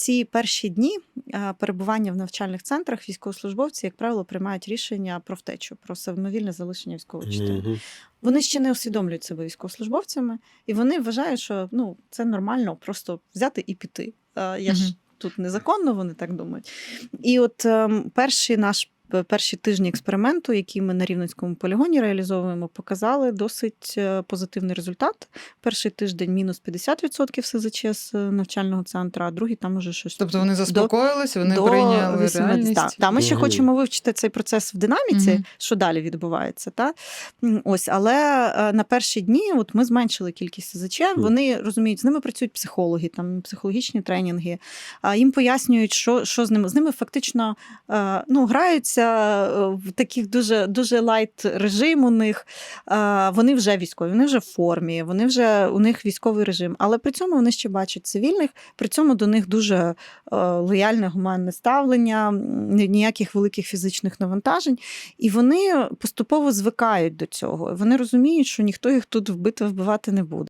ці перші дні е, перебування в навчальних центрах військовослужбовці, як правило, приймають рішення про втечу, про самовільне залишення військової частини. Мгм. Вони ще не усвідомлюють себе військовослужбовцями, і вони вважають, що ну це нормально просто взяти і піти. Е, Я ж Мгм. тут незаконно, вони так думають. І от ем, перший наш. Перші тижні експерименту, які ми на Рівненському полігоні реалізовуємо, показали досить е, позитивний результат. Перший тиждень мінус 50% СЗЧ з навчального центру, а другий там уже щось. Тобто вони заспокоїлися, вони до прийняли 80. реальність. Так, та, ми ще хочемо вивчити цей процес в динаміці, Мгм. що далі відбувається. Та? Ось, але е, на перші дні от ми зменшили кількість СЗЧ. Вони розуміють, з ними працюють психологи, там психологічні тренінги. а Їм пояснюють, що, що з ними. З ними фактично е, ну, граються е, в таких дуже, дуже лайт режим у них. Вони вже військові, вони вже в формі, вони вже у них військовий режим. Але при цьому вони ще бачать цивільних, при цьому до них дуже е, лояльне гуманне ставлення, ніяких великих фізичних навантажень. І вони поступово звикають до цього. Вони розуміють, що ніхто їх тут вбити, вбивати не буде.